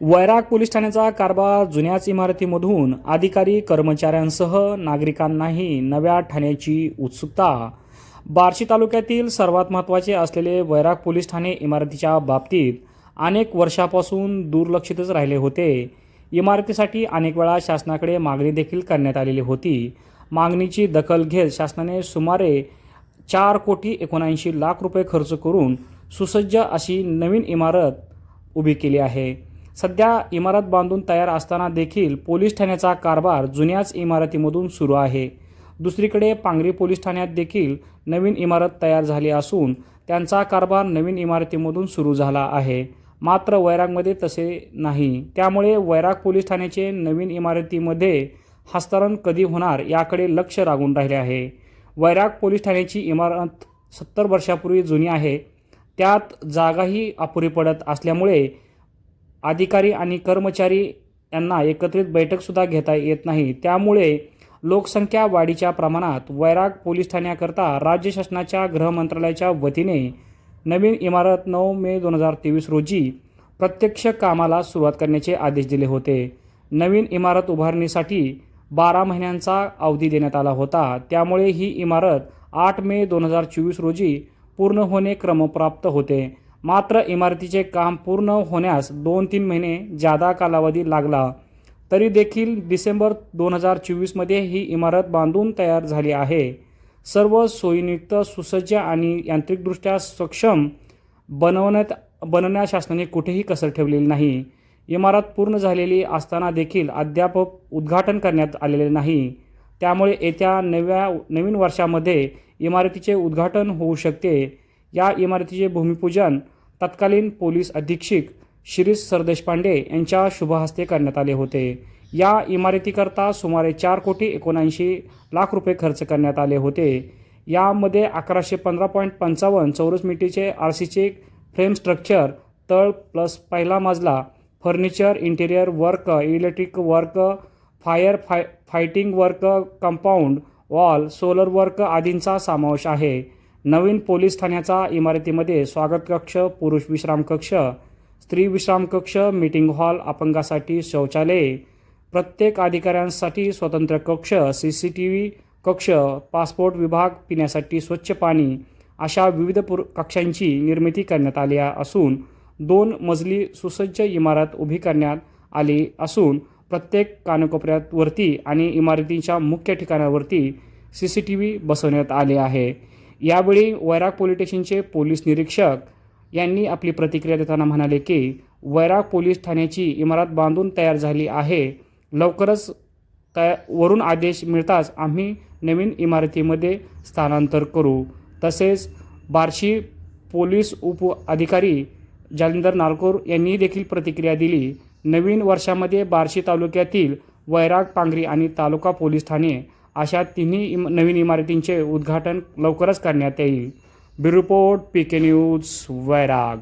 वैराग police ठाण्याचा कारभार जुन्याच इमारतीमधून अधिकारी कर्मचाऱ्यांसह नागरिकांनाही नव्या ठाण्याची उत्सुकता. बार्शी तालुक्यातील सर्वात महत्त्वाचे असलेले वैराग पोलीस ठाणे इमारतीच्या बाबतीत अनेक वर्षापासून दुर्लक्षितच राहिले होते. इमारतीसाठी अनेक वेळा शासनाकडे मागणी देखील करण्यात आलेली होती. मागणीची दखल घेत शासनाने सुमारे चार कोटी एकोणऐंशी लाख रुपये खर्च करून सुसज्ज अशी नवीन इमारत उभी केली आहे. सध्या इमारत बांधून तयार असताना देखील पोलीस ठाण्याचा कारभार जुन्याच इमारतीमधून सुरू आहे. दुसरीकडे पांगरी पोलीस ठाण्यात देखील नवीन इमारत तयार झाली असून त्यांचा कारभार नवीन इमारतीमधून सुरू झाला आहे. मात्र वैरागमध्ये तसे नाही. त्यामुळे वैराग पोलीस ठाण्याचे नवीन इमारतीमध्ये हस्तांतरण कधी होणार याकडे लक्ष लागून राहिले आहे. वैराग पोलीस ठाण्याची इमारत सत्तर वर्षापूर्वी जुनी आहे. त्यात जागाही अपुरी पडत असल्यामुळे अधिकारी आणि कर्मचारी यांना एकत्रित बैठकसुद्धा घेता येत नाही. त्यामुळे लोकसंख्या वाढीच्या प्रमाणात वैराग पोलीस ठाण्याकरता राज्य शासनाच्या गृहमंत्रालयाच्या वतीने नवीन इमारत नऊ मे दोन हजार तेवीस रोजी प्रत्यक्ष कामाला सुरुवात करण्याचे आदेश दिले होते. नवीन इमारत उभारणीसाठी बारा महिन्यांचा अवधी देण्यात आला होता. त्यामुळे ही इमारत आठ मे दोन हजार चोवीस रोजी पूर्ण होणे क्रमप्राप्त होते. मात्र इमारतीचे काम पूर्ण होण्यास दोन तीन महिने जादा कालावधी लागला. तरी देखील डिसेंबर दोन हजार चोवीसमध्ये ही इमारत बांधून तयार झाली आहे. सर्व सोयीनियुक्त सुसज्ज आणि यांत्रिकदृष्ट्या सक्षम बनवण्यात बनवण्यास शासनाने कुठेही कसर ठेवलेली नाही. इमारत पूर्ण झालेली असताना देखील अद्याप उद्घाटन करण्यात आलेले नाही. त्यामुळे येत्या नव्या नवीन वर्षामध्ये इमारतीचे उद्घाटन होऊ शकते. या इमारतीचे भूमिपूजन तत्कालीन पोलीस अधीक्षक शिरीष सरदेशपांडे यांच्या शुभहस्ते करण्यात आले होते. या इमारतीकरता सुमारे चार कोटी एकोणऐंशी लाख रुपये खर्च करण्यात आले होते. यामध्ये अकराशे पंधरा पॉईंट पंचावन्न चौरस मीटरचे आर सीचे फ्रेम स्ट्रक्चर तळ प्लस पहिला मजला furniture interior work electric work fire fi fighting work compound wall solar work आदींचा समावेश आहे. नवीन पोलीस ठाण्याचा इमारतीमध्ये स्वागत कक्ष पुरुष विश्राम कक्ष स्त्री विश्राम कक्ष मीटिंग हॉल अपंगासाठी शौचालये प्रत्येक अधिकाऱ्यांसाठी स्वतंत्र कक्ष सी सी टी व्ही कक्ष पासपोर्ट विभाग पिण्यासाठी स्वच्छ पाणी अशा विविध पुर कक्षांची निर्मिती करण्यात आली असून दोन मजली सुसज्ज इमारत उभी करण्यात आली असून प्रत्येक कानकोपऱ्यावरती आणि इमारतींच्या मुख्य ठिकाणावरती सी सी टी व्ही बसवण्यात आले आहे. यावेळी वैराग पोलीस स्टेशनचे पोलीस निरीक्षक यांनी आपली प्रतिक्रिया देताना म्हणाले की वैराग पोलीस ठाण्याची इमारत बांधून तयार झाली आहे. लवकरच तया वरून आदेश मिळताच आम्ही नवीन इमारतीमध्ये स्थानांतर करू. तसेच बार्शी पोलीस उप अधिकारी जालिंदर नारकोर यांनी देखील प्रतिक्रिया दिली. नवीन वर्षामध्ये बार्शी तालुक्यातील वैराग पांगरी आणि तालुका पोलीस ठाणे अशा तिन्ही इम नवीन इमारतींचे उद्घाटन लवकरच करण्यात येईल. ब्युरो पी के न्यूज वैराग.